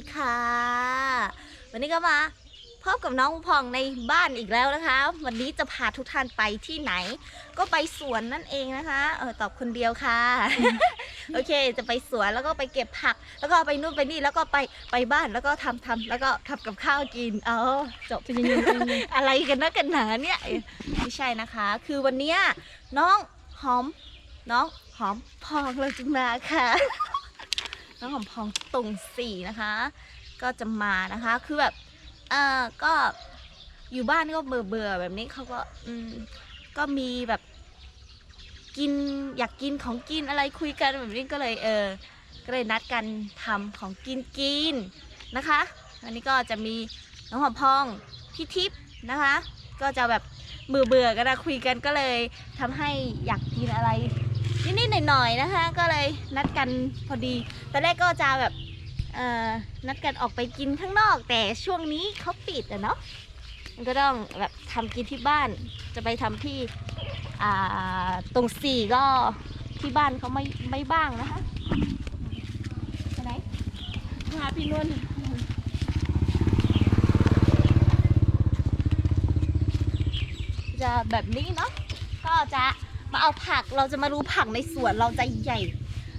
ดีค่ะ วันนี้ก็มาพบกับน้องพองในบ้านอีกแล้วนะคะ วันนี้จะพาทุกท่านไปที่ไหน ก็ไปสวนนั่นเองนะคะเออตอบคนเดียวค่ะ โอเค จะไปสวนแล้วก็ไปเก็บผัก แล้วก็ไปนู่นไปนี่แล้วก็ไปไปบ้านแล้วก็ทำทำแล้วก็ทำกับข้าวกินเอาจบใจะเย็นๆใจเย็นอะไรกันนะกันหนาเนี่ยไม่ใช่นะคะ คือวันเนี้ยน้องหอม น้องหอมพองเราจะมาค่ะ น้องหอมพองตรงสี่นะคะ ก็จะมานะคะ คือแบบเออก็อยู่บ้านก็เบื่อเบื่อแบบนี้เขาก็อืมก็มีแบบกินอยากกินของกินอะไรคุยกันแบบนี้ก็เลยเออก็เลยนัดกันทำของกินกินนะคะอันนี้ก็จะมีน้องหอมพองพี่ทิพย์นะคะ ก็จะแบบมือเบื่อกันนะคุยกันก็เลยทำให้อยากกินอะไร นิดๆหน่อยๆนะคะ ก็เลยนัดกันพอดีตอนแรกก็จะแบบนัดกันออกไปกินข้างนอก แต่ช่วงนี้เขาปิดอะเนาะมันก็ต้องแบบทำกินที่บ้าน จะไปทำที่ตรงสี่ก็ที่บ้านเขาไม่ไม่บ้างนะคะไปไหนพาพี่นุ่นจะแบบนี้เนาะก็จะ มาเอาผักเราจะมาดูผักในสวนเราจะใหญ่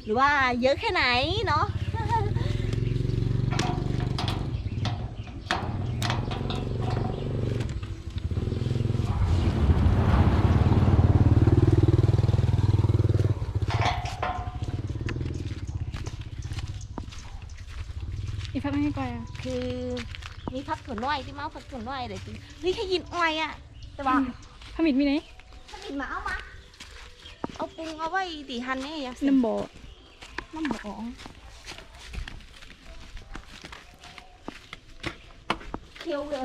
หรือว่าเยอะแค่ไหนเนาะๆอีกพักไม่ให้ก่อยอะคือมีผักถั่วน้อยที่มาเอาผักถั่วน้อยเดี๋ยวกินเฮ้ยแค่ยินอ้อยอะแต่ว่าพมิดมีไหน ถ้ากินมาเอามาเอาป รุงเอาไว้ตีหันเนี่ยอย่าน้ำบ่อน้ำบอกเคี้ยวเลย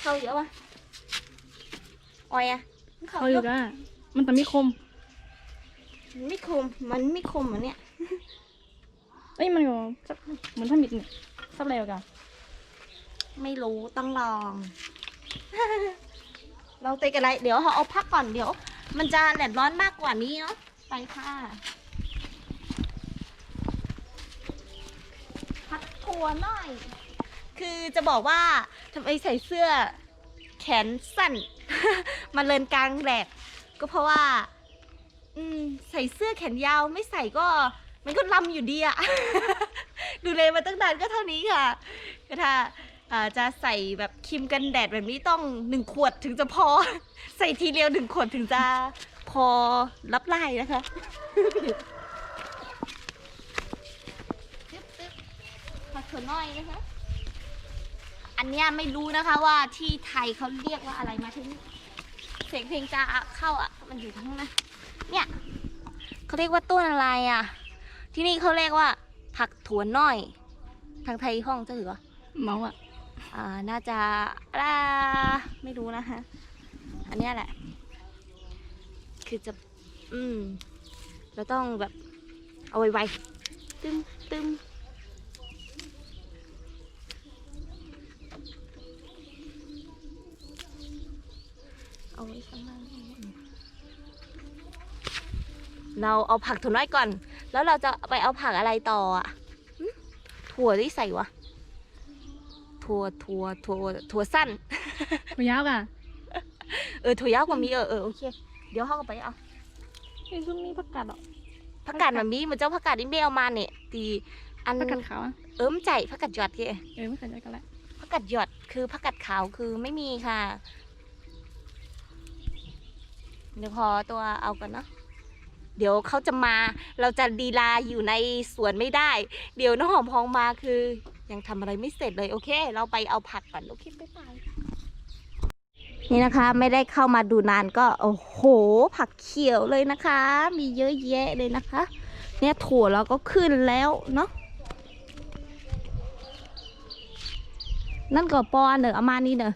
เข้าเยอะปะอ้อยอะมันเขาอยู่ก้ามันแต่ไม่คมมันไม่คมมันไม่คมเหมือนเนี่ยเอ้ยมันก็สักเหมือนพมิดเนี่ยสักแล้วกันไม่รู้ต้องลอง เราเตะกันอะไรเดี๋ยวเขาเอาพักก่อนเดี๋ยว มันจะแดดร้อนมากกว่านี้เนาะไปค่ะพักทัวร์หน่อย คือจะบอกว่าทำไมใส่เสื้อแขนสั้น มาเลินกลางแดดก็เพราะว่า อืม ใส่เสื้อแขนยาวไม่ใส่ก็ มันก็ลำอยู่ดีอะ ดูเลยมาตั้งนานก็เท่านี้ค่ะก็ถ้า จะใส่แบบครีมกันแดดแบบนี้ต้องหนึ่งขวดถึงจะพอ ใส่ทีเดียวหนึ่งขวดถึงจะพอรับไล่นะคะผักถั่วน้อยนะคะ อันนี้ไม่รู้นะคะว่าที่ไทยเขาเรียกว่าอะไรมาถึงเสียงเพลงจะเข้าอะ มันอยู่ทั้งนั้นเนี่ยเขาเรียกว่าต้นอะไรอะ ที่นี่เขาเรียกว่า ผักถั่วน้อย ทางไทยห้องจะถือว่าเมาอะ น่าจะอ่าไม่รู้นะคะ อันนี้แหละ คือจะ อืม เราต้องแบบ เอาไวๆตึมตึมเอาไว้ข้างล่างเราเอาผักถั่วน้อยก่อน แล้วเราจะไปเอาผักอะไรต่ออะถั่วที่ใส่วะ ถั่วถั่วถั่วถั่วสั้นตัวยาวอะเออถั่วยาวกว่ามีเออเออโอเค เดี๋ยวเขาก็ไปเอาไอ้ซุ่มนี่ผักกาดอะผักกาดแบบนี้มันเจ้าผักกาดที่เบลมาเนี่ยตีอันผักกาดขาวอะเอิ้มใจผักกาดหยอดเกเออไม่เคยเจอกันละผักกาดหยอดคือผักกาดขาวคือไม่มีค่ะเดี๋ยวพอตัวเอาก่อนเนาะเดี๋ยวเขาจะมา เราจะดีลาอยู่ในสวนไม่ได้ เดี๋ยวน้องหอมพองมาคือ ยังทำอะไรไม่เสร็จเลยโอเค เราไปเอาผักก่อนโอเคบ๊ายบายนี่นะคะไม่ได้เข้ามาดูนานก็โอ้โห ผักเขียวเลยนะคะ มีเยอะแยะเลยนะคะ เนี่ยถั่วเราก็ขึ้นแล้วเนาะนั่นก็ปอนเนอะอามานี่เนอะ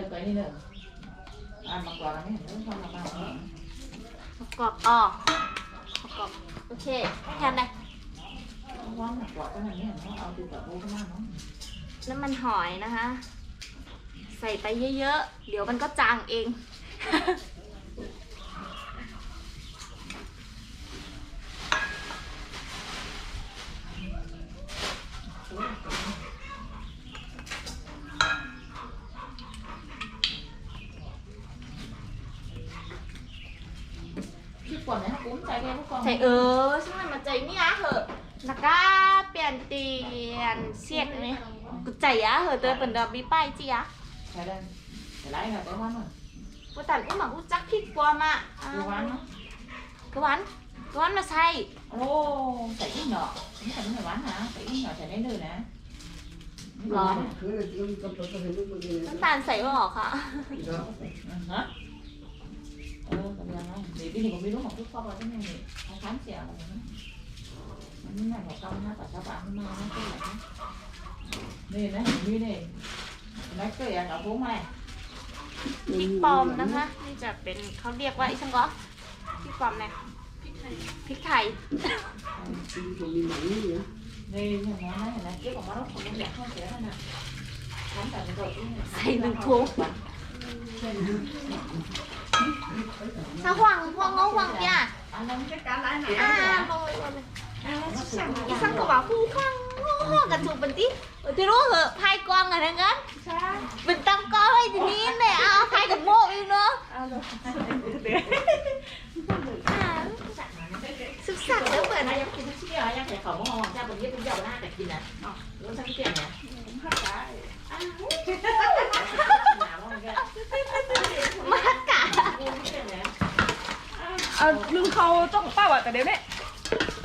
อะไก่นี่เนอะอ่านมากกว่าไม่เห็นเรื่องความลำบากประกอบอ๋อประกอบโอเคแทนเลยว่างมากกว่าก็นั่นเนี่ยเอาดูแบบโบ้ข้างหน้าเนาะน้ำมันหอยนะคะ ใส่ไปเยอะๆ เดี๋ยวมันก็จางเอง พี่ก่อนนะกุ้งใจแกพวกก่อน ใส่เออใช่ไหมมันใจนี่อะเหอะแล้วก็เปลี่ยนเตี ยนเสียดอันนี้กูใจอะเหอะเตยเป็นดอกบีป้ายจีอะใช่ได้แต่ไรค่ะแต่ว่ามันกูตันอุ้มหมากูจักพริกปลอมอะอ้าดูวันเนาะกะวันกะวันมาใส่โอ้ใส่ ít nhỏ นี่ใส่ไม่ใส่หวาน hả ใส่ ít nhỏ ใส่ได้เลยนะร้อน Cứ là chỉ cầm cầm cầm cầm cầm น้ำตาลใส่ไม่ออกค่ะ hả ờ còn giờ này để cái này còn biết lúc mà phút sau rồi cái này này không khám xẹo rồi nó cái này một công nó tại sao bạn nó nó cái này này này như này nói cái này nó bốn này พริกปลอมนะคะนี่จะเป็นเขาเรียกว่าไอ้ช่างก็พริกปลอมเนี่ยพริกไทย Chỉ còn đi mặn nữa vậy นี่เห็นไหมเห็นไหมเกี่ยวกับมันต้องคนอยากเข้าเสียนั่นน่ะทำแต่ในตัวที่ใส่หนึ่งถุงถ้าหวังพวงงหวังเนี่ยอันนั้นแค่การไล่ไหนอ่าลงเลยลงเลยอ่า สั่งอีสั่งก็บอกคู่ข้างห้อกันถูกเป็นที่ที่รู้เหอะพายกวางอะไรงั้นเป็นตั้งก้อไว้ทีนี้เนี่ยเอาพายกับโมกอีกเนาะอ่าศึกษาแล้วเปิดอยากกินทุกที่อะอยากใส่ของมะฮองจ้าบนนี้เป็นเจ้าหน้าแต่กินนะรู้สักเสียงเนี่ยหนาวมันก็มากกะกูไม่เสียงเนี่ยเอาลืมเขาต้องป้าว่ะแต่เดี๋ยวนี้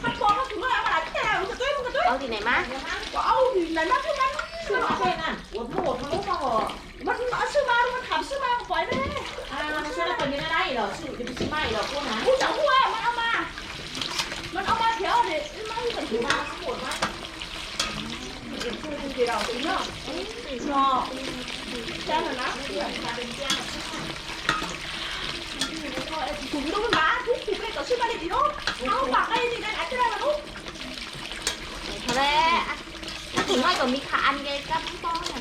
เลยเนื้อเนี่ยที่ห้างกันเทิงไปแจ๊พี่อ้าเนี่ยโอ้คือก็ได้เห็นชื่อเออ Không còn không chồng อีกน้ำก็หน่อยยังยังไม่ใช่เอามาสวยอีกน้ำอะไรวะนะเออไม่ยังรู้ไทยนากองอีกน้ำอะไรวะมาแล้วเนี่ยอ๋อว่าไทยนากองอีกน้ำอะไรวะไม่เอาอยู่ไอ้ตั้งอ่าน่าสุดว่ามามึงกับจุ๊บพัดกองก็ถึงเมื่อไหร่แต่มึงกับจุ๊บมึงกับจุ๊บเอาที่ไหนมาก็เอาที่ไหนมาที่นั้นชื่อมาเป็นอะปวดหัวทะลุมาหัวมันเอาซื้อมามันถามซื้อมาปล่อยไม่ได้อ่าไม่ใช่เราเป็นยังไงหรอชื่อจะไปซื้อไม่หรอกพวกนั้นกูจะหัวมันเอา มามันเอามาเดี๋ยวเดี๋ยวมันถือมาปวดมากเดี๋ยวอีกเนาะเนาะแจ้งนะถูกต้องมาทุ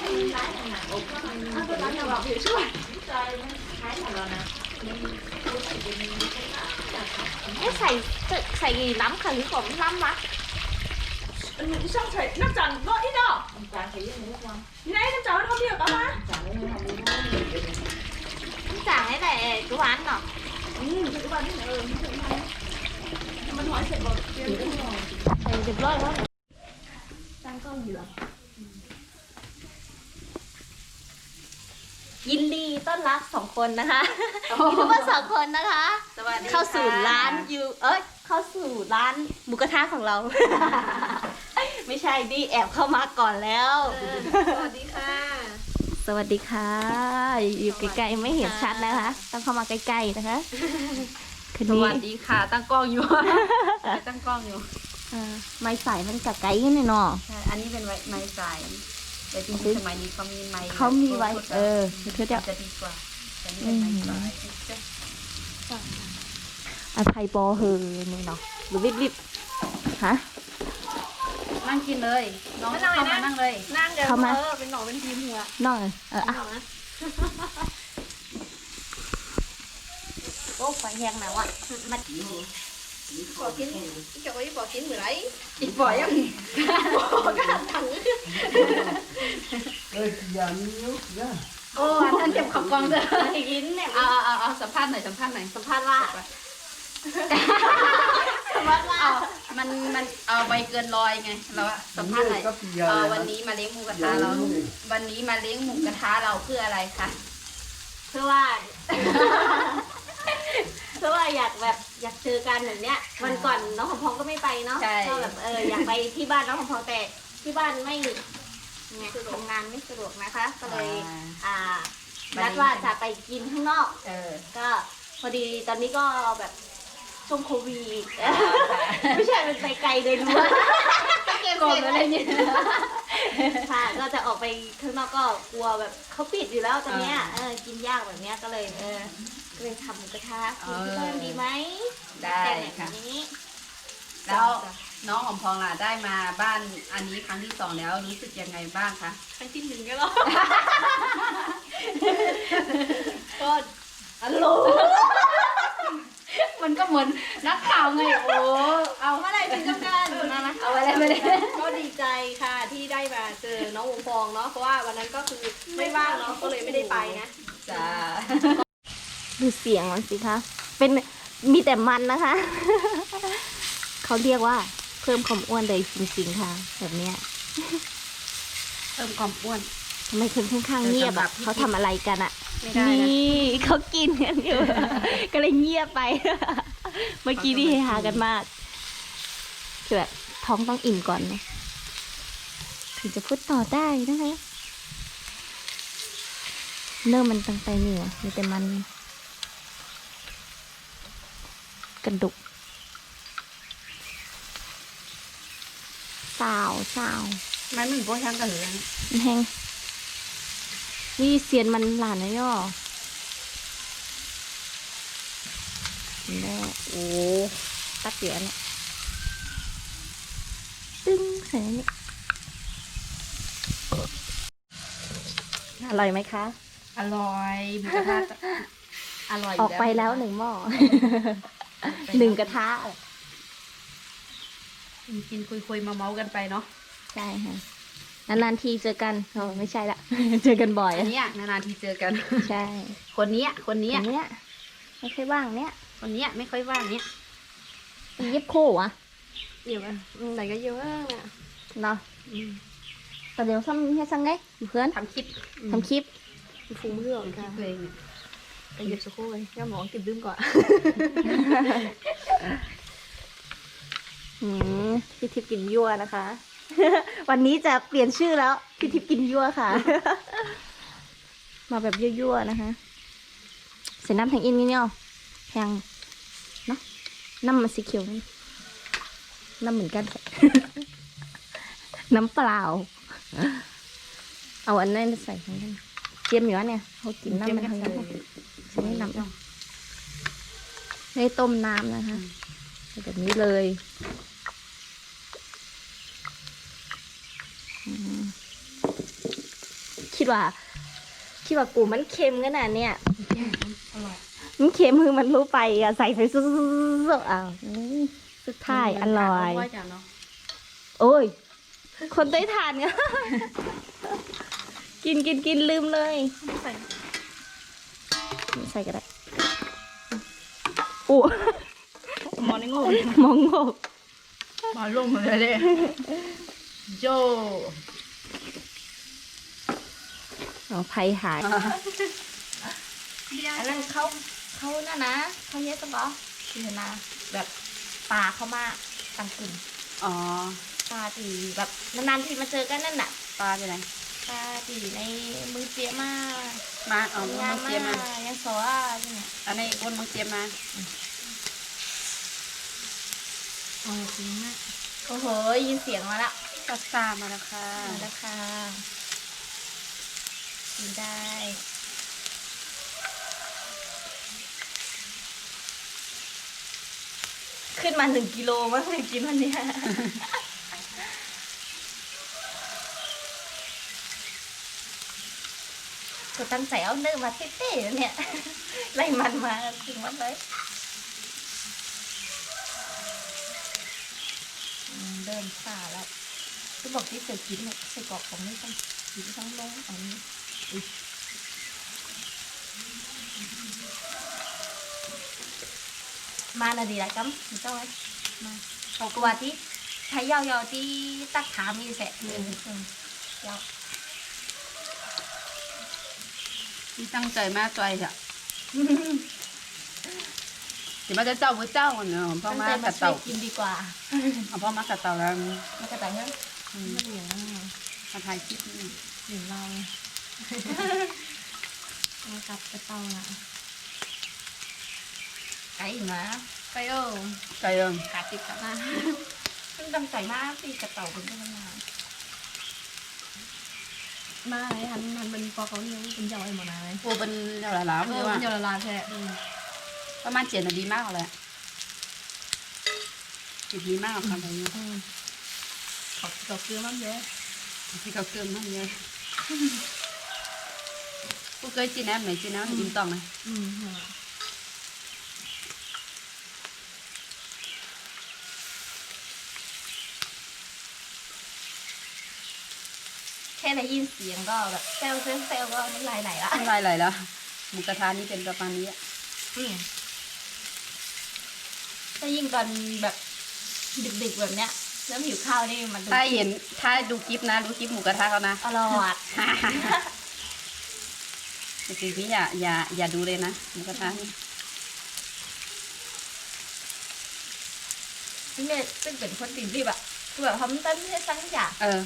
กถูกเลยต่อชื่อมาเล ยดิโน่เอาปากไอ้นี่กันอาจจะได้มาลูกทะเลถ้าถึงน้อยกว่ามีขาอันเกกับป้อนอะอันนั้นอย่าบอกเดี๋ยวช่วยเอ๊ะใส่ใส่ล้ำค่ะหรือผมล้ำวะอันนี้ช่างใส่น้ำจันเนาะอีเนาะการใช้ยังไงทุกวันนี่ไงน้ำจันมันเขาเรียกกันมาจากนี้ทำนี้ได้ต้องจ่ายให้แต่ทุกวันเนาะอืมทุกวันนี่เออมันหอยเสร็จหมดเตรียมตัวใส่เรียบร้อยแล้วตั้งกล้องอยู่หรอยินดีต้อนรับสองคนนะคะยูทูบเบอร์สองคนนะคะ สวัสดีเข้าสู่ร้านยูเอ้ยเข้าสู่ร้านหมูกระทะของเรา ไม่ใช่ดิแอบเข้ามาก่อนแล้ว สวัสดีค่ะ สวัสดีค่ะ อยู่ไกลๆไม่เห็นชัดนะคะ ต้องเข้ามาใกล้ๆนะคะคืนสนี้วัสดีค่ะ ตั้งกล้องอยู่ ตั้งกล้องอยู่เออไม้สายมันกับไกลกันเนาะใช่อันนี้เป็นไว้ไม้สายแต่จริงๆสมัยนี้เขามีไม้เขามีไว้ เออเธอจะจะดีกว่าแต่นี่เป็นไม้สายอภัยบอเฮอนี่เนาะหรือรีบๆฮะ นั่งกินเลย น้องเข้ามานั่งเลย นั่งเดี๋ยวเข้ามา เออเป็นหนอเป็นทีมหัวน้องเอออะหนอนะโอ้ไฟแห้งแล้วอะมัน bỏ kín cho ấy bỏ kín người đấy ít bỏ em bỏ cái hạt thẳng Ê, giờ như nhốt ra โอ้อันนั้นเจ็บขอบกองเลยกินเนี่ยอ่าสัมภาษณ์หน่อยสัมภาษณ์หน่อยสัมภาษณ์ว่าสัมภาษณ์ว่า เอามันมันเอาไปเกินร้อยไงเราอะสัมภาษณ์หน่อยเออวันนี้มาเลี้ยงหมูกระทะเรา วันนี้มาเลี้ยงหมูกระทะเราเพื่ออะไรคะเพื่อว่า เพื่อว่าอยากแบบอยากเจอกันแบบเนี้ยวันก่อนน้องของพองก็ไม่ไปเนาะใช่ ก็แบบเอออยากไปที่บ้านน้องของพองแต่ที่บ้านไม่ไงทำงานไม่สะดวกนะคะ ก็เลยอ่านัดว่าจะไปกินข้างนอก เออ ก็พอดีตอนนี้ก็แบบ ช่วงโควิดไม่ใช่มันไปไกลเลยรู้ว่าเก็บกเสดร็จอะไรเนี่ยค่ะก็จะออกไปข้างนอกก็กลัวแบบเขาปิดอยู่แล้วตอนเนี้ยเออกินยากแบบเนี้ยก็เลยเออก็เลยทำหมูกระทะกินที่บ้านดีไหมได้แต่แบค่ะบนี้แล้วน้องของพองล่ะได้มาบ้านอันนี้ครั้งที่สองแล้วรู้สึกยังไงบ้างคะครั้งที่หนึ่งก็แล้วก็อารมณ์ มันก็เหมือนนักข่าวไงโอ้เอาเมื่อไหรถึงทำการมามาเอาอะไรมาเลยก็ดีใจค่ะที่ได้มาเจอน้องวงฟองเนาะเพราะว่าวันนั้นก็คือไม่ว่างเนาะก็เลยไม่ได้ไปนะจ้าดูเสียงมันสิคะเป็นมีแต่มันนะคะ เขาเรียกว่าเพิ่มความอ้วนเลยจริงๆค่ะ แบบเนี้ยเพิ่มความอ้วนทำ ไมคนข้างๆเงียบสำหรัอะบพี่เขาทำอะไรกันอะไม่ได้นะ นี่เขากินกันอยู่ ก็เลยเงียบไป เมื่อกี้นี่เฮฮากันมากคือแบบท้องต้องอิ่มก่อนนะถึงจะพูดต่อได้นะคะเนื้อมันตั้งใจนี่วะมีแต่มัน กระดูกสาวสาว มันเหมือนพวกช่างกระหือมันแห้ง นี่เซียนมันหลานนะย่อแม่โอ้ตัดเสียเนี่ยตึ้งใส่นี่อร่อยไหมคะ อร่อยหมูกระทะอร่อยออกไปแล้วหนึ่งหม้อหนึ่งกระทะกินคุยคุยๆมาเมากันไปเนาะใช่ค่ะ นานๆทีเจอกันโอ้ไม่ใช่ละ เจอกันบ่อยอันเนี้ยนานๆทีเจอกัน ใช่คนเนี้ย คนเนี้ยอย่างเนี้ยไม่ค่อยว่างเนี้ยคนเนี้ยไม่ค่อยว่างเนี้ยเย็บโค้อะเดี๋ยวอะอืมไหนก็เยอะมากอะเนาะแต่เดี๋ยวซ้ำให้ซ้ำไงเพื่อนทำคลิปทำคลิปฟูเพื่อนคลิค่ะปเลยเนี่ยไปหยิบสักครู่เลยย่าหมองเก็บดื่มก่อนอืมพี่ทิพย์กินยั่วนะคะ วันนี้จะเปลี่ยนชื่อแล้วพี่ทิพย์กินยั่วค่ะ มาแบบยั่วๆนะคะใส่น้ำแทงอินนี่เนาะแทงเนาะน้ำมันสีเขียวนี่น้ำเหมือนกัน น้ำเปล่า เอาอันนั้นใส่ทั้งนั้นเจียมอยู่วะเนี่ยเขากินน้ำมันทั้งนั้นใส่น้ำได้ต้มน้ำนะคะแบบนี้เลยอืม คิดว่า คิดว่ากูมันเค็มขนาดเนี้ยมันเค็มคือมันรู้ไปอะใส่ไปซุ๊ๆๆอ้าวอืมสุดท้ายอร่อยว่าจะเนาะโอ้ย คนได้ทานเนี่ยกินกินกินลืมเลย ใส่ไม่ใส่ก็ได้อู้หมอนี่งงมองโงกมาลงมาเลยเลย โจเอาไผ่หายอันนั้นเขาเขาน่ะนะเขาเยอะกันปะคือนะแบบปลาเขามาต่างกลุ่มอ๋อปลาตีแบบนานๆทีมาเจอกันนั่นน่ะปลาไปไหนปลาตีในมือเจี๊ยมามาเอามืงานอมาเจียมมายังสออะเนี่ยอันนี้คนมือเจียมมาโอ้จริงมากโอ้โหยินเสียงมาละ ตัดซามาแล้วค่ะมาแล้วค่ะกินได้ขึ้นมาหนึ่งกิโลมั้งเลยกินวันเนี้ยก็ตั้งใจเอาเนื้อมาเต้ๆเนี่ยไล่มันมาถึงมันเลยเดินป่าแล้ว ที่บอกที่เคยกินเนี่ยใส่กรอกของนี่ต้องกินทั้งลงอันนี้อุ๊ยมานาดีละกัมมีเจ้าไหมมาเขากลัวที่ใช้ยาวๆที่ตักขามีเสร็จอืมอืมยาวที่ตั้งใจมากใจจ้ะเดี๋ยวมาจะเจ้าบุเจ้าเนาะพ่อตั้งมาใจกัมาบช่วยเต่ากินดีกว่าเอาพ่อมากับเต่าแล้วมากระต่ายเฮ้ยอื มไม่เหลืองมาถ่ายคลิปนี่หรือเราเรากลับกระเต่าละไก่นะไก่โอ้ใจเอิงขาติดกับมาซึ่งตั้งใจมากตีกระเต่าเป็นต้นมามาไอ้หันหันเป็นปอเขาเนี่ยเป็นยาวไอ้หมอนาเลยโอ้เป็นเท่าไหร่แล้วเอไม่อว่าเป็นยาวละลายแท้ประมาณเจ็ดนาทีมากเลยจิตดีมากครับตอนนี้ อืมขอบเกลือมากเยอะที่เขาเกินมากเลยกูเคยจีนแอมไหนจีนแอมอิ่มตองไหมอืมแค่ได้ยินเสียงก็แบบเซลเซลเซลก็น้ำลายไหลละไม่ไรไหลล้วหมูกระทะนี่เป็นประมาณนี้อะอืมถ้ายิ่งตอนแบบดึกๆแบบเนี้ย เริ่มหิวข้าวนี่มันดูถ้าเห็นถ้าดูคลิปนะดูคลิปหมูกระทะเขานะอร่อยจริงๆพี่อย่าอย่าอย่าดูเลยนะหมูกระทะนี่ซึ่งเนี่ยซึ่งเป็นคนตีรีบอะคือแบบทำเต้นให้สักอย่างเออ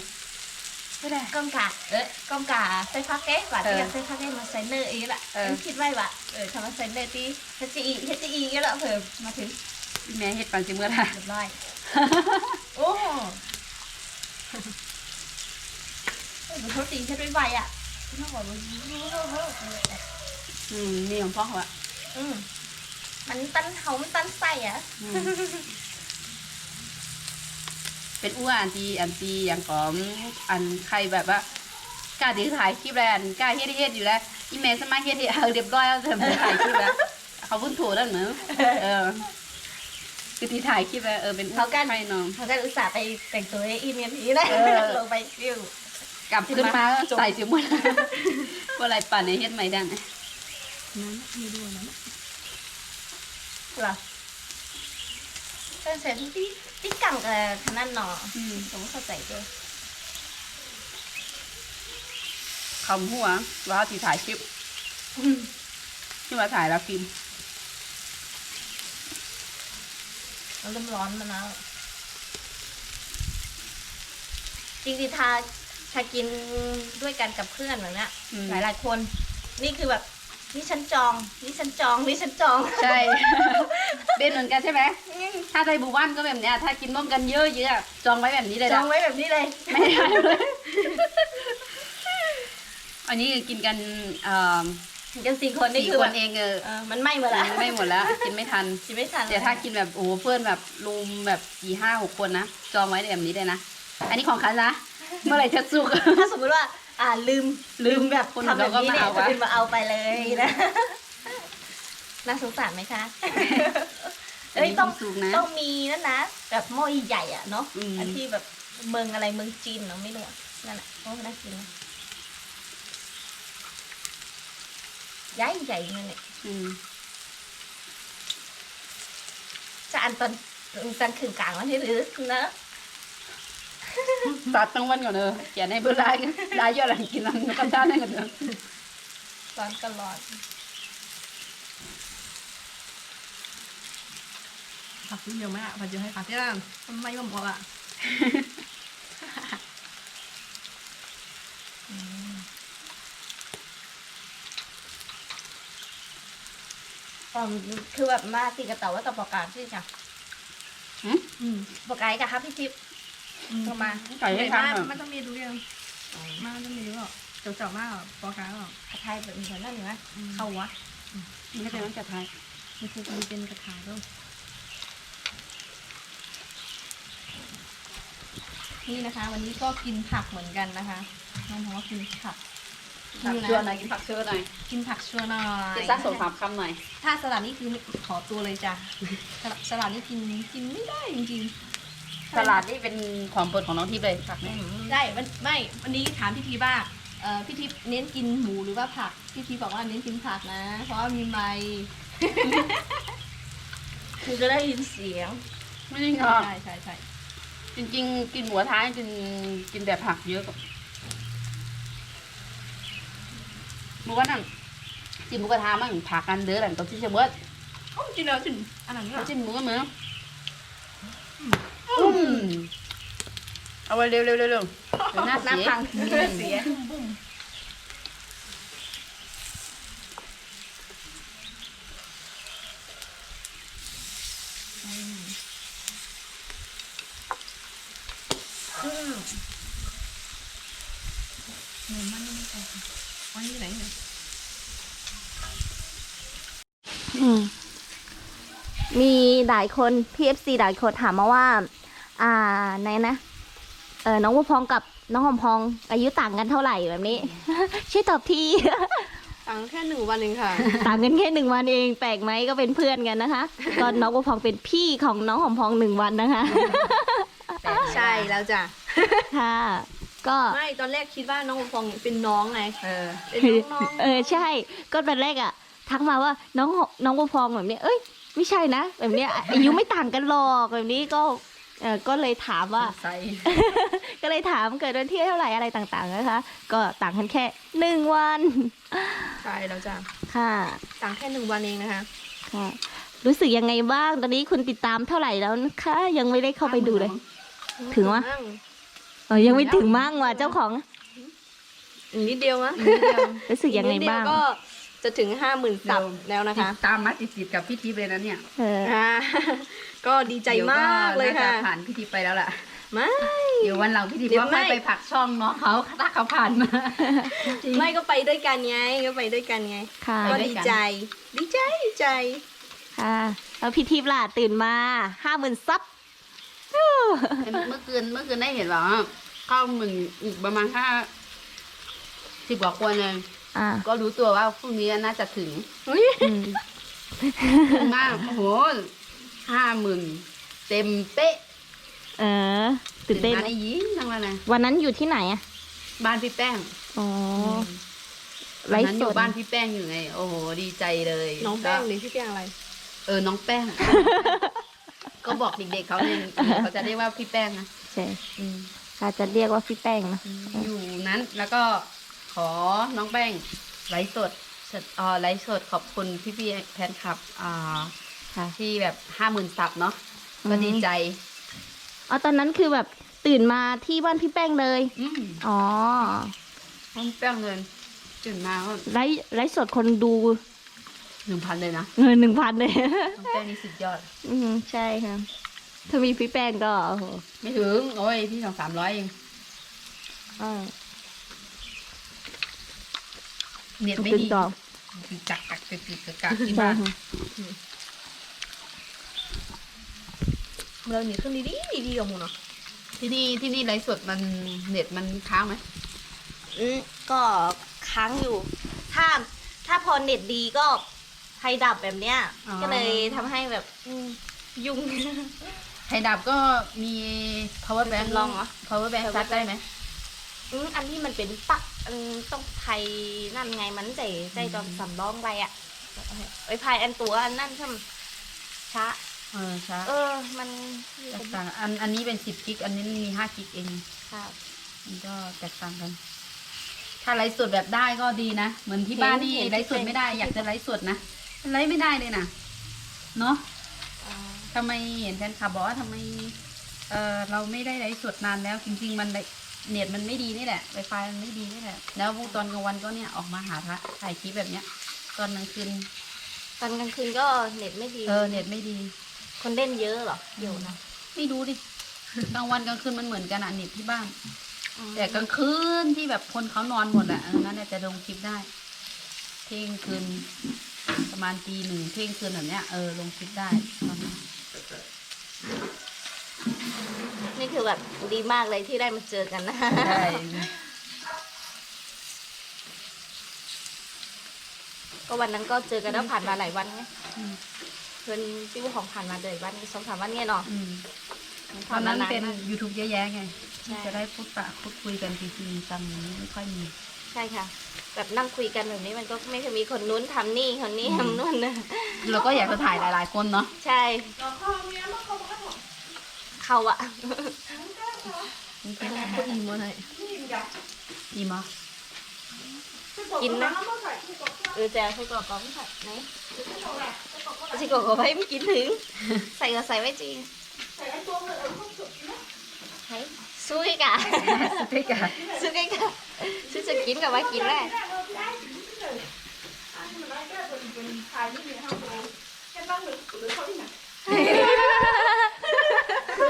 ไม่ได้ก้มกาเอ๊ะก้มกาใส่ผ้าแก้กว่าเออที่ใส่ผ้าแก้มาใส่เนอร์อีกละเออฉันคิดไว้ว่าเออทำมาใส่เนอร์ที่เฮจีอีเฮจีอีก็แล้วเพิ่มมาถึงพี่แม่เฮ็ดปังจิเมื่อไรเรียบร้อย โอ้เออเขาตีเฮ็ดไวๆอะน่าบอกว่ารู้เท่าเท่าเลยอืมนี่ของพ่อเขาอะอืมมันตันเขามันตันไส้อะอืมเป็นอ้วนอันตีอันตีอย่างของอันใครแบบว่ากล้าถือถ่ายคลิปแล้วอันกล้าเฮ็ดเฮ็ดอยู่แล้วอีเมลสมาเฮ็ดเฮ็ดเอาเรียบร้อยแล้วเธอมาถ่ายคลิปแล้วเขาเพุ่งถูกแล้วเหมือนเออ คือที่ถ่ายคลิปแล้วเออเป็นอ้วนใครน้อง เขาก็อุตส่าห์ไปแต่งตัวให้อีเมลนี้นะเออ ลงไปวิว กลับขึ้นมาก็ใส่จิ๋วหมดว่าอะไรป่านในเฮ็ดไม่ได้นะนั้นไม่รู้นะเหรอเป็นเสร็จที่ที่กังกับขนาดหนออืมผมเข้าใจด้วยคำหัวว่าที่ถ่ายคลิปที่มาถ่ายแล้วฟิล์ม มันเริ่มร้อนมาแล้วจริงๆถ้าถ้ากินด้วยกันกับเพื่อนแบบเนี้ยอืม หลายหลายๆคน นี่คือแบบนี่ฉันจองนี่ฉันจองนี่ฉันจองใช่ เป็นเหมือนกันใช่ไหม ถ้าไทยบูบ้านก็แบบเนี้ย ถ้ากินร่วมกันเยอะๆอะจองไว้แบบนี้เลยจอนะงไว้แบบนี้เลย ไม่ได้เลย อันนี้กินกันเอ่อ กันสี่คนนี่สี่คือคแบนบเองเออเออมันไหม้หมดละไม่หมดแล้ว กินไม่ทัน กินไม่ทันแต่ถ้ากินแบบโอ้โหเพื่อนแบบรุมแบบสี่ห้าหกคนนะ จองไว้แบบนี้เลยนะ อันนี้ของคันนะ เมื่อไหร่จะสุก ถ้าสมมติว่า อ่าลืมลืมแบบคนทำแบบนี้เนี่ยเราก็มาเอาวะคนอื่นมาเอาไปเลยนะน่าสงสารไหมคะเอ้ยต้องสุกนะ ต้องมีนั่นนะแบบหม้อใหญ่ๆอะเนาะอืม อันที่แบบเมืองอะไรเมืองจีนเนาะไม่รู้อะนั่นแหละโอ้น่ากินนะ ใหญ่ใหญ่ๆนั่นแหละอืมจะอันตอนตอนขึงกลางวันที่หรือนะตัดตั้งวันก่อนเออเขียนให้เบอร์ไลน์ไลน์เยอะหลังกินน้ำกันด้านนั่นกันเถอะตอนก็ร้อนผักเยอะมากผักเยอะให้ผักที่นั่นทำไมมันบอกอะ อืมคือแบบมาตีกระเต่าว่ากับประกาศที่จ้ะอืมประกาศกับครับพี่ทิพย์ลงมา ใส่ให้ทำมัอะนต้องมีดูยังมันต้องมีดูหรอเจ้าเจ้ามากปอกาหรอไทยแบบนี้เหมือนนั่นนะเข้าวัดไม่เป็นน้ำกระทายมันคือมีเป็นกระถางด้วยนี่นะคะ วันนี้ก็กินผักเหมือนกันนะคะน้องบอกว่ากินผัก ผักชัวหน่อยกินผักชัวหน่อยกินผักชัวร์หน่อยกินสักสองสามคำหน่อยถ้าสลัดนี่คือขอตัวเลยจ้ะสลัดสลัดนี่กินกินไม่ได้จริงสลัดนี่เป็นของโปรดของน้องทิพย์เลยผักๆเนี่ยได้มันไม่วันนี้ถามพี่ทีบ้างเอ่อพี่ทิพย์เน้นกินหมูหรือว่าผักพี่ทีบอกว่าเน้นกินผักนะ เพราะว่ามีไมค์คือก็ได้ยินเสียง ไม่ได้งอใช่ใช่ใช่จริง ๆ กินหัวท้ายกินกินแต่ผักเยอะกว่าเมื่อวันนั้นกินหมูกระทะมั่งผักกันเด้อหลังตอนที่จะเบิดเขาจริงแล้วจริงอันนั้นเขาอะจิ้มหมูกันเหมือนอืมเอาไว้เร็วๆเร็วๆเร็วเดี๋ยวหน้าหน้าเสียพังเสียวัน นี้ไหนเนี่ยอืมมีหลายคน PFC หลายคนถามมาว่า อ่าไหนนะ เออน้องวัวพองกับน้องหอมพอง อายุต่างกันเท่าไหร่แบบนี้ ช่วยตอบทีต่างแค่หนึ่งวันเองค่ะ ต่างกันแค่หนึ่งวันเองแปลกไหมก็เป็นเพื่อนกันนะคะ ตอนน้องวัวพองเป็นพี่ของน้องหอมพองหนึ่งวันนะคะ ใช่แล้วจ้ะค่ะ ก็ ไม่ตอนแรกคิดว่าน้องฟองเป็นน้องไงเออ เป็นน้องเออใช่ ก็ตอนแรกอะทักมาว่าน้องน้องวัวพองแบบเนี้ยเอ้ยไม่ใช่นะ แบบเนี้ยอายุไม่ต่างกันหรอกแบบนี้ก็เออก็เลยถามว่า ใส่ก็เลยถามเกิดวันที่เท่าไหร่อะไรต่างๆนะคะ ก็ต่างกันแค่หนึ่งวัน ใช่แล้วจ้ะค่ะ ต่างแค่หนึ่งวันเองนะคะค่ะ รู้สึกยังไงบ้าง ตอนนี้คุณติดตามเท่าไหร่แล้วนะคะ ยังไม่ได้เข้าไปดูเลย ถึงวะ เออยังไม่ถึงมั่งว่ะเจ้าของอีกนิดเดียวนะรู้สึกยังไงบ้างอีกนิดเดีวก็จะถึงห้าหมื่นซับแล้วนะคะติดตามมาติดๆกับพี่ทิพย์เลยนะเนี่ยเอออ่าก็ดีใจมากเลยค่ะดี๋วก็น่าจผ่านพี่ทิพย์ไปแล้วล่ะไม่เดี๋ยววันหลังพี่ทิพย์เดี๋ยวก็ค่อยไม่ไปผลักช่องเนาะเขาถ้าเขาผ่านมาไม่ก็ไปด้วยกันไงก็ไปด้วยกันไงค่ะก็ไปด้ดีวยกันใจ ดีใจดีใจค่ะแล้วพี่ทิพย์ล่ะตื่นมาห้าหมื่นซับ เมื่อคืนเมื่อคืนได้เห็นว่าเข้าหมื่นอีกประมาณแค่สิบกว่าคนเลยอ่าก็รู้ตัวว่าพรุ่งนี้น่าจะถึงอืมถึงมากโอ้โหห้าหมื่นเต็มเป๊ะ เออตื่นเต้นมาไหมได้ยินทั้งวันเลยวันนั้นอยู่ที่ไหนอะบ้านพี่แป้งอ๋อไลวันฟ์นั้นสอยู่ดบ้านพี่แป้งอยู่ไง โอ้โห ดีใจเลย น้องแป้งก็หรือพี่แป้งอะไร เออ น้องแป้ง ก็บอกเด็กๆเขาเนี่ยเขาจะเรียกว่าพี่แป้งนะใช่อืมค่ะจะเรียกว่าพี่แป้งนะอยู่นั้นแล้วก็ขอน้องแป้งไลฟ์สดสดเอ่อไลฟ์สดขอบคุณพี่พี่ๆแฟนคลับอ่าค่ะที่แบบห้าหมื่นซับเนาะก็ดีใจอ๋อตอนนั้นคือแบบตื่นมาที่บ้านพี่แป้งเลย อืมอ๋อน้องแป้งเงินตื่นมาก็ไลฟ์ไลฟ์สดคนดู หนึ่งพันเลยนะเงินหนึ่งพันเลย น้องแป้งนี่สุดยอด อืมใช่ค่ะ ถ้ามีพี่แป้งก็โอ้โหไม่ถึง โอ้ย พี่สองสามร้อยเองอ่าเน็ตไม่ตื่นดีต่อกักกักกักกักกักกักที่ใช่บ้านค่ะเราเนี่ยเครื่องดีดีดีกับมึงเนาะที่นี่ที่นี่ไลฟ์สดมันเน็ตมันค้างไหมอืมก็ค้างอยู่ ถ้าถ้าพอเน็ตดีก็ ไฟดับแบบเนี้ยก็เลยทำให้แบบอืมยุ่งไฟดับก็มี power bank ลองเหรอ power bank ซัดได้ไหมอืมอันที่มันเป็นปักอันต้องไทยนั่นไงมันใจใจตอนสำรองไปอะไอ้พายอันตัวอันนั่นทำช้าเออช้าเออ มันแตกต่างอันอันนี้เป็นสิบกิก อันนี้มีห้ากิกเองค่ะมันก็แตกต่างกัน ถ้าไลฟ์สดแบบได้ก็ดีนะ เหมือนที่บ้านนี่ไลฟ์สดไม่ได้ อยากจะไลฟ์สดนะ ไลฟ์ไม่ได้เลยนะเนาะอ่าทำไมเห็นแฟนคลับบอกว่าทำไมเออเราไม่ได้ไลฟ์สดนานแล้ว จริง ๆ มันไลเน็ตมันไม่ดีนี่แหละไวไฟมันไม่ดีนี่แหละ แล้วตอนกลางวันก็เนี่ยออกมาหาพระถ่ายคลิปแบบเนี้ย ตอนกลางคืนตอนกลางคืนก็เน็ตไม่ดี เออเน็ตไม่ดี คนเล่นเยอะเหรอเดี๋ยวนะไม่รู้ดิกลางวันกลางคืนมันเหมือนกันอะเน็ตที่บ้านอืมแต่กลางคืนที่แบบคนเขานอนหมดอะอันนั้นเนี่ยจะลงคลิปได้เที่ยงคืน ประมาณตีหนึ่งเที่ยงคืนแบบเนี้ยเออลงคลิปได้ตอนนั้นนี่คือแบบดีมากเลยที่ได้มาเจอกันนะได้ก็วันนั้นก็เจอกันแล้วผ่านมาหลายวันไงอืมเพื่อนพี่ผู้ของผ่านมาเลยวันสองสามวันเนี่ยเนาะอืมตผ่าอนมานั้นนานเป็นมาก YouTube เยอะแยะไงใช่จะได้พูดปะพูดคุยกันจริงๆจังนี้ไม่ค่อยมี ใช่ค่ะ แบบนั่งคุยกันแบบนี้มันก็ไม่เคยมีคนนู้นทำนี่คนนี้ทำนู่นนะเราก็อยากจะถ่ายหลาย ๆ คนเนาะใช่เราเข้าเนี้ยมันเข้ามาหมดเขาอะพูดอีโมเลยนี่อย่างอีโมกินนะแล้วก็ใส่ที่กบเออจะใส่กรอกกองใส่ไหนใส่กรอกกองไว้ไม่กินถึง ใส่ก็ใส่ไว้จริงใส่ไอ้ตัวมันเออข้าวสุกนะใช่ สู้อีกอะสเต็กอะสู้อีกอะสู้จะกินกับว่ากินแหละได้เราได้กินที่เลยอันนี้มันได้ก็เป็นเป็นขายนี่เนี่ยเขาโตแค่นั่งหรือหรือเขาที่ไหน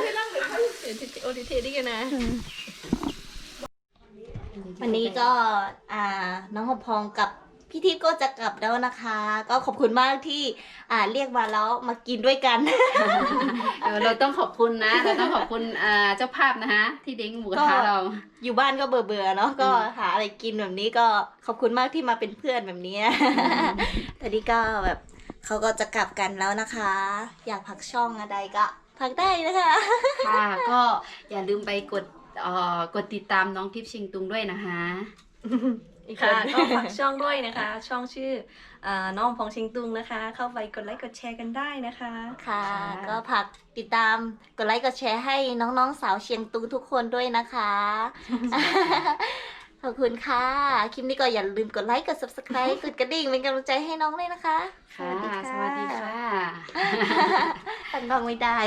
ที่นั่งหรือเขาโอทีเทดีกันนะ วันนี้ก็อ่าน้องหอมพองกับ พี่ทิพย์ก็จะกลับแล้วนะคะ ก็ขอบคุณมากที่อ่าเรียกมาแล้วมากินด้วยกัน เออเราต้องขอบคุณนะเราต้องขอบคุณอ่าเจ้าภาพนะคะ ที่เด้งหมูกระทะเรา อยู่บ้านก็เบื่อเบื่อๆเนาะก็หาอะไรกินแบบนี้ก็ขอบคุณมากที่มาเป็นเพื่อนแบบนี้ตอนนี้ก็แบบเขาก็จะกลับกันแล้วนะคะ อยากพักช่องอะไรก็พักได้นะคะ ค่ะ ก็อย่าลืมไปกดเอ่อกดติดตามน้องทิพย์ชิงตุงด้วยนะคะ ค่ะก็ฝากช่องด้วยนะคะ ช่องชื่ออ่าน้องพองชิงตุงนะคะ เข้าไปกดไลค์กดแชร์กันได้นะคะ ค่ะค่ะก็ผักติดตามกดไลค์กดแชร์ให้น้องๆสาวเชียงตุงทุกคนด้วยนะคะ ขอบคุณค่ะ คลิปนี้ก็อย่าลืมกดไลค์กด subscribe กดกระดิ่งเป็นกำลังใจให้น้องด้วยนะคะ ค่ะ สวัสดีค่ะ ตั้งน้องไม่ได้